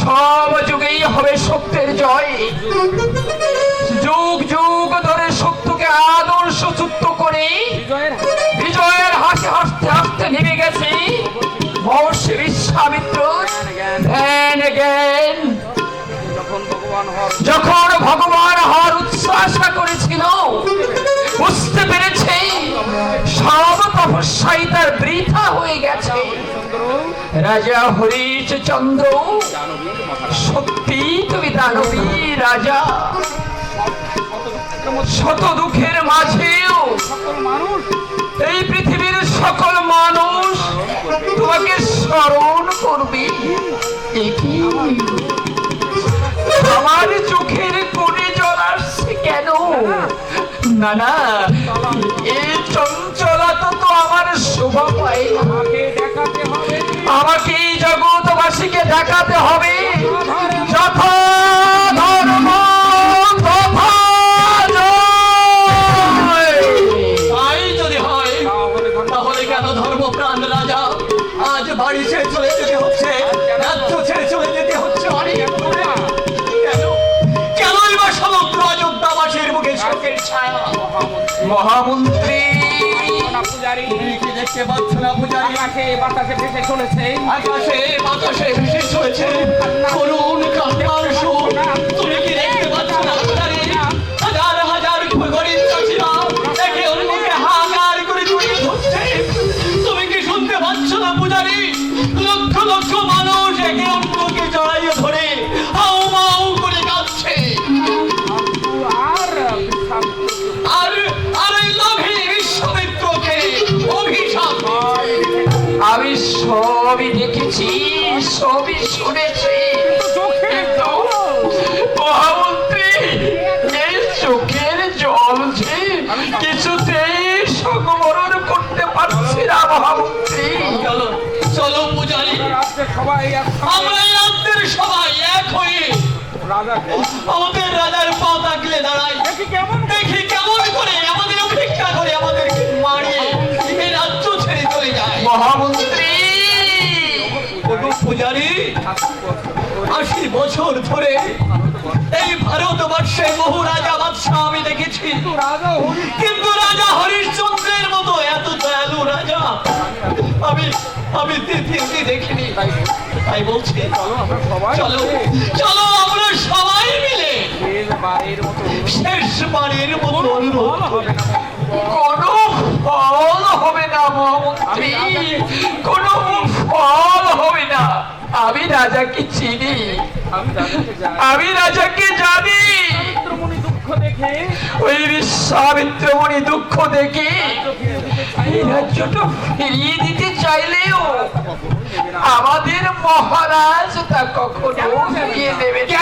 সব যুগেই হবে সত্যের জয়। যুগ যুগ ধরে সত্যকে আদর্শ যুক্ত করে বিজয়ের হাসি হাসতে হাসতে নেমে গেছে। মহর্ষি বিশ্বামিত্র, ধ্যান জ্ঞান। যখন ভগবান হর উচ্ছ্বাসা করেছিল, বুঝতে পেরেছে, সব তপস্যাই তার বৃথা হয়ে গেছে। রাজা হরিশ চন্দ্র। সত্যি তুমি দানবী রাজা। শত দুঃখের মাঝেও এই পৃথিবীর সকল মানুষ তোমাকে স্মরণ করবে। আমার চোখের কোণে জল আসছে কেন? না না এই চঞ্চলতা তো আমার শোভা পায় দেখাতে জগৎবাসীকে দেখাতে হবে। যথা ধর্ম তাই যদি হয় তাহলে কেন ধর্মপ্রাণ রাজা আজ বাড়ি ছেড়ে চলে যেতে হচ্ছে। রাজ্য ছেড়ে চলে যেতে হচ্ছে অনেক কেনই বা সমগ্র অযোধ্যাবাসীর মুখে শোকের ছায়া? মহামন্ত্রী পূজারী। তুমি কি দেখতে পাচ্ছ না পূজারী? আকাশে বাতাসে ভেসে চলেছে। আকাশে বাতাসে ভেসে চলেছে। করুণ সবই দেখেছি সবই শুনেছি। কিন্তু মহামন্ত্রী এই চোখের জল যে কিছুতেই সংবরণ করতে পারছি না মহামন্ত্রী। চলো চলো পূজারী। রাজ্যের সবাই এক আমরা সবাই এক হয়ে রাজা পূজারী। আশি বছর ধরে এই ভারতবর্ষে বহু রাজা বাদশাহ আমি দেখেছি। কিন্তু রাজা হরিশ্চন্দ্রের মতো এত দয়ালু রাজা আমি আমি তৃতীয়টি দেখিনি। তাই বলছি চলো আমরা সবাই চলো মিলে। আমরা সবাই মিলে। শেষবারের মতো। শেষ বাড়ির মতো অনুরোধ আমি রাজাকে চিনি। আমি রাজাকে জানি। জানি। দুঃখ দেখে। ওই বিশ্বামিত্রমণি দুঃখ দেখে। ফিরে দিতে চাই এই রাজ্যটা ফিরিয়ে দিতে চাইলেও আমাদের মহারাজ তা কখনো ফিরিয়ে দেবে।